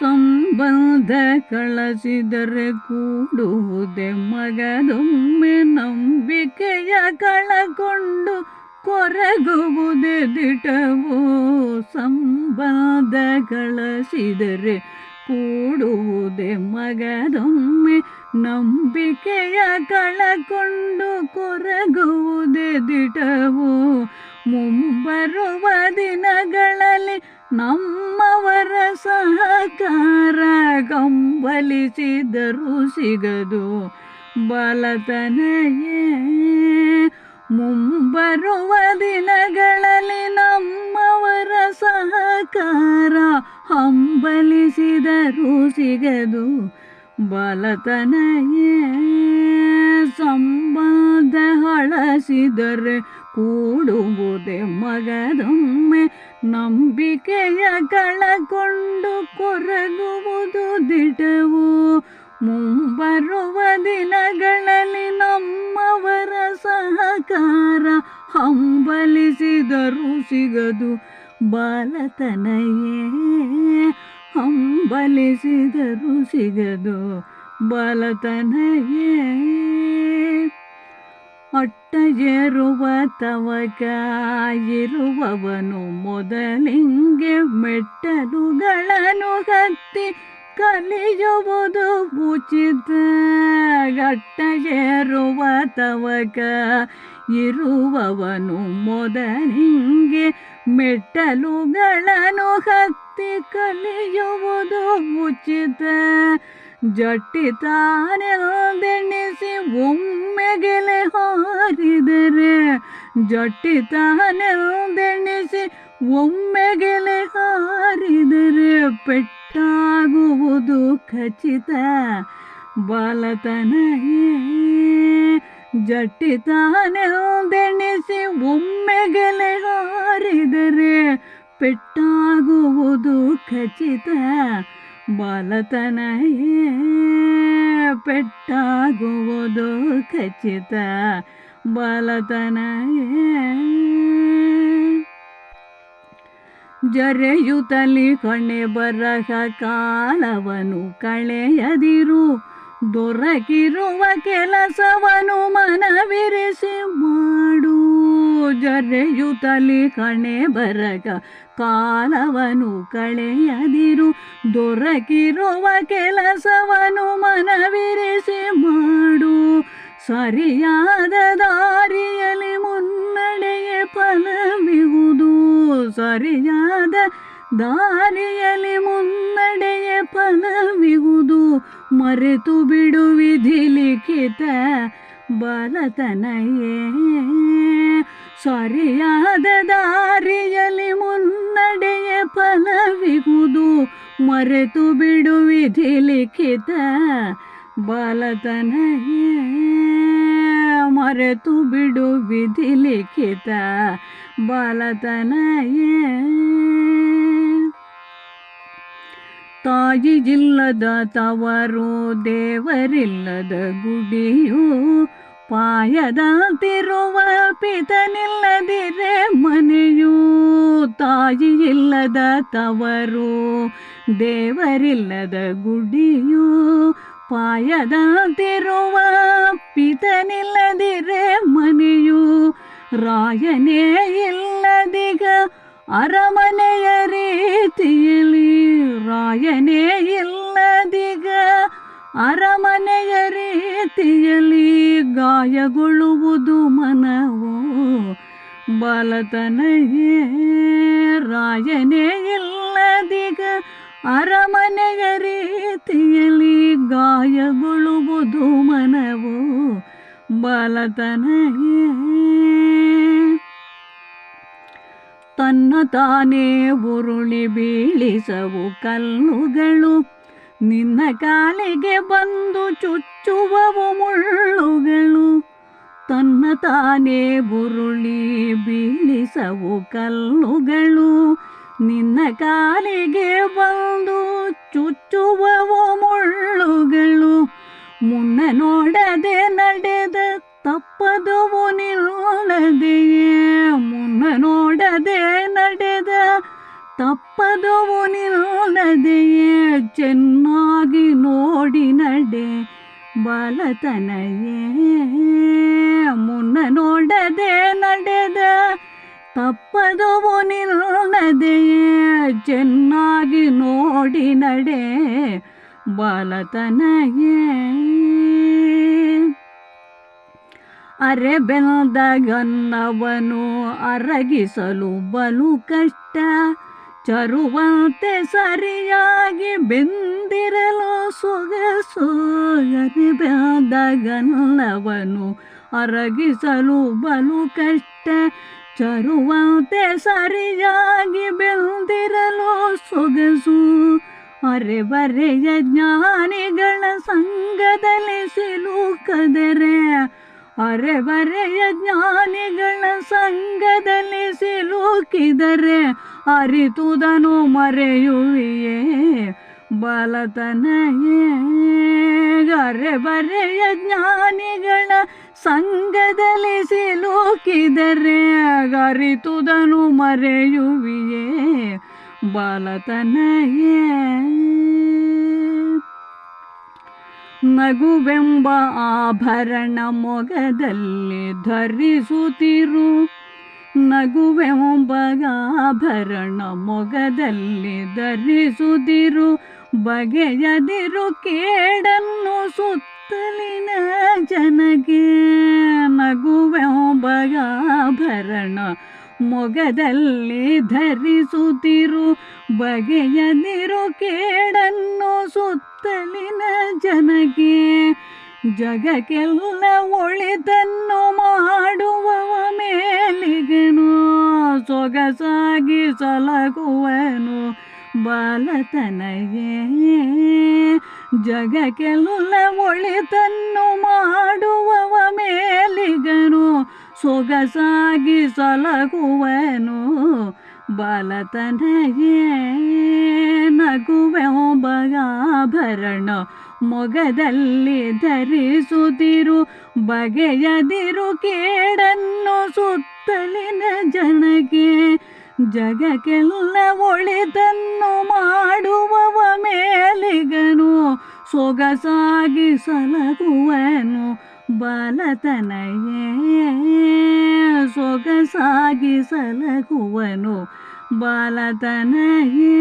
ಸಂಬಂಧ ಕಳಸಿದರೆ ಕೂಡುವುದೇ ಮಗದೊಮ್ಮೆ ನಂಬಿಕೆಯ ಕಳಕೊಂಡು ಕೊರಗುವುದೇ ದಿಟವೋ ಸಂಬಂಧ ಕಳಸಿದರೆ ಕೂಡುವುದೇ ಮಗದೊಮ್ಮೆ ನಂಬಿಕೆಯ ಕಳಕೊಂಡು ಕೊರಗುವುದೇ ದಿಟವು ಮುಂಬರುವ ದಿನಗಳಲ್ಲಿ ನಮ್ಮವರ ಸಹಕಾರ ಕಂಬಲಿಸಿದರೂ ಸಿಗದು ಬಲತನೆಯೇ. ಮುಂಬರುವ ದಿನಗಳಲ್ಲಿ ನಮ್ಮವರ ಸಹಕಾರ ಹಂಬಲಿಸಿದರೂ ಸಿಗದು ಬಲತನಯೇ ಸಂಬಂಧ ಹಳಸಿದರೆ ಕೂಡುವುದೇ ಮಗದೊಮ್ಮೆ. ನಂಬಿಕೆಯ ಕಳಕೊಂಡು ಕೊರಗುವುದು ದಿಟವು. ಮುಂಬರುವ ದಿನಗಳಲ್ಲಿ ನಮ್ಮವರ ಸಹಕಾರ ಹಂಬಲಿಸಿದರೂ ಸಿಗದು ಬಾಲತನಯೇ. ಹಂಬಲಿಸಿದರೂ ಸಿಗದು ಬಲತನಗೆ ಅಟ್ಟಜೇರುವ ತವಕಾಗಿರುವವನು ಮೊದಲಿಂಗೆ ಮೆಟ್ಟಲುಗಳನ್ನು ಹತ್ತಿ ಕಲಿಯುವುದು ಉಚಿತ. ಗಟ್ಟ ಏರುವ ತವಕ ಇರುವವನು ಮೊದಲಿಂಗೆ ಮೆಟ್ಟಲುಗಳನ್ನು ಹತ್ತಿ ಕಲಿಯುವುದು ಉಚಿತ. ಜಟ್ಟಿತಾನೆಂದೆಣಿಸಿ ಒಮ್ಮೆಗೆಲೆ ಹಾರಿದರೆ. ಜಟ್ಟಿತಾನೆಂದೆಣಿಸಿ ಒಮ್ಮೆಗೆಲೆ ಹಾರಿದರೆ ಪೆಟ್ಟಾಗುವುದು ಖಚಿತ. ಬಾಲತನಯೇ ಜಟ್ಟಿತಾನೆಂದೆಣಿಸಿ ಒಮ್ಮೆಗೆಲೆ ಹಾರಿದರೆ ಪೆಟ್ಟಾಗುವುದು ಖಚಿತ. ಬಾಲತನಯೇ ಪೆಟ್ಟಾಗುವುದು ಖಚಿತ. ಬಾಲತನಯೇ ಜರೆಯುತ್ತಲಿ ಕಣೆ ಬರಹ ಕಾಲವನು ಕಳೆಯದಿರು. ದೊರಕಿರುವ ಕೆಲಸವನು ಮನವಿರಿಸಿ ಮಾಡು. ಜರೆಯುತ್ತಲಿ ಕಣೆ ಬರಗ, ಕಾಲವನು ಕಳೆಯದಿರು, ದೊರಕಿರುವ ಕೆಲಸವನು ಮನವಿರಿಸಿ ಮಾಡು. ಸರಿಯಾದ ದಾರಿಯಲ್ಲಿ ಮುನ್ನಡೆಯೇ ಫಲವಿಹುದು ಸರಿಯಾದ ದಾರಿಯಲ್ಲಿ ಮುನ್ನಡೆಯ ಫಲವಿಹುದು ಮರೆತು ಬಿಡು ವಿಧಿ ಲಿಖಿತ ಬಲತನಯೇ. ಸರಿಯಾದ ದಾರಿಯಲ್ಲಿ ಮುನ್ನಡೆಯ ಫಲವಿಗುವುದು ಮರೆತು ಬಿಡು ವಿಧಿ ಲಿಖಿತ ಬಾಲತನಯೇ. ಮರೆತು ಬಿಡು ವಿಧಿ ಲಿಖಿತ ಬಾಲತನಯೇ. ತಾಯಿಯಿಲ್ಲದ ತವರು ದೇವರಿಲ್ಲದ ಗುಡಿಯು ಪಾಯದಂತಿರುವ ಪಿತನಿಲ್ಲದಿರೆ ಮನೆಯು ತಾಯಿಯಿಲ್ಲದ ತವರು ದೇವರಿಲ್ಲದ ಗುಡಿಯು ಪಾಯದಂತಿರುವ ಪಿತನಿಲ್ಲದಿರೆ ಮನೆಯು ರಾಯನೇ ಇಲ್ಲದಿಗ ಅರಮನೆಯ ರೀತಿಯಲ್ಲಿ ರಾಯನೇ ಇಲ್ಲದಿಗ ಅರಮನೆಯ ರೀತಿಯಲ್ಲಿ ಗಾಯಗೊಳ್ಳುವುದು ಮನವು? ಬಾಲತನಯೇ, ರಾಯನೇ ಇಲ್ಲದಿಗ ಅರಮನೆಯ ರೀತಿಯಲ್ಲಿ ಗಾಯಗೊಳ್ಳುವುದು ಮನವು? ಬಾಲತನಯೇ, ತನ್ನ ತಾನೇ ಉರುಳಿ ಬೀಳಿಸವು ಕಲ್ಲುಗಳು. ನಿನ್ನ ಕಾಲಿಗೆ ಬಂದು ಚುಚ್ಚುವವು ಮುಳ್ಳುಗಳು. ತನ್ನ ತಾನೇ ಬುರುಳಿ ಬೀಳಿಸವು ಕಲ್ಲುಗಳು. ನಿನ್ನ ಕಾಲಿಗೆ ಬಂದು ಚುಚ್ಚುವವು ಮುಳ್ಳುಗಳು. ಮುನ್ನ ನೋಡದೆ ನಡೆದ ತಪ್ಪದುವು ನಿಲ್ಲದೆಯೇ ತಪ್ಪದವು ನಿಲ್ಲದೆಯೇ ಚೆನ್ನಾಗಿ ನೋಡಿ ನಡೆ ಬಾಲತನಯೇ. ಮುನ್ನ ನೋಡದೆ ನಡೆದ ತಪ್ಪದವು ನಿಲ್ಲದೆಯೇ ಚೆನ್ನಾಗಿ ನೋಡಿ ನಡೆ ಬಾಲತನಯೇ. ಅರೆ ಬೆಂದಗನ್ನವನು ಅರಗಿಸಲು ಬಲು ಕಷ್ಟ. ಚರುವಂತೆ ಸರಿಯಾಗಿ ಬೆಂದಿರಲು ಸೊಗಸು ಗರಿಬಾದಗನಲ್ಲವನು ಅರಗಿಸಲು ಬಲು ಕಷ್ಟ. ಚರುವಂತೆ ಸರಿಯಾಗಿ ಬೆಂದಿರಲು ಸೊಗಸು ಅರೆ ಬರೆಯ ಜ್ಞಾನಿಗಳ ಸಂಘದಲ್ಲಿ ಸಿಲುಕದರೆ ಅರೆ ಬರೆಯ ಜ್ಞಾನಿಗಳ ಸಂಘದಲ್ಲಿ ಸಿಲುಕಿದರೆ ಅರಿತುದನು ಮರೆಯುವಿಯೇ? ಬಲತನಯೇ? ಅರೆ ಬರೆಯ ಜ್ಞಾನಿಗಳ ಸಂಘದಲ್ಲಿ ಸಿಲುಕಿದರೆ ಅರಿತುದನು ಮರೆಯುವಿಯೇ? ಬಾಲತನಯೇ? ನಗುವೆಂಬ ಆಭರಣ ಮೊಗದಲ್ಲಿ ಧರಿಸುತ್ತಿರು. ನಗುವೆಂಬ ಆಭರಣ ಮೊಗದಲ್ಲಿ ಧರಿಸುತ್ತಿರು. ಬಗೆಯದಿರು ಕೇಡನ್ನು ಸುತ್ತಲಿನ ಜನಗೆ. ಮೊಗದಲ್ಲಿ ಧರಿಸುತ್ತಿರು ಬಗೆಯದಿರು ಕೇಡನ್ನು ಸುತ್ತಲಿನ ಜನಗೆ. ಜಗಕ್ಕೆಲ್ಲ ಒಳಿತನ್ನು ಮಾಡುವವ ಮೇಲಿಗನು, ಸೊಗಸಾಗಿ ಸಲಗುವನು ಬಾಲತನಯೇ. ಜಗಕ್ಕೆಲ್ಲ ಒಳಿತನ್ನು ಮೇಲಿಗನು ಸೊಗಸಾಗಿ ಸಲಗುವನು ನಗುವೆ ಬಗಾಭರಣ ಮೊಗದಲ್ಲಿ ಧರಿಸುತ್ತಿರು ಬಗೆಯದಿರು ಕೇಡನ್ನು ಸುತ್ತಲಿನ ಜನಗೆ, ಜಗಕ್ಕೆಲ್ಲ ಒಳಿತನ್ನು ಮಾಡುವವ ಮೇಲಿಗನು, ಸೊಗಸಾಗಿ ಸಲಗುವನು ಬಾಲತನಯೇ ಸೊಗಸಾಗಿ ಸಲಗುವನು ಬಾಲತನಯೇ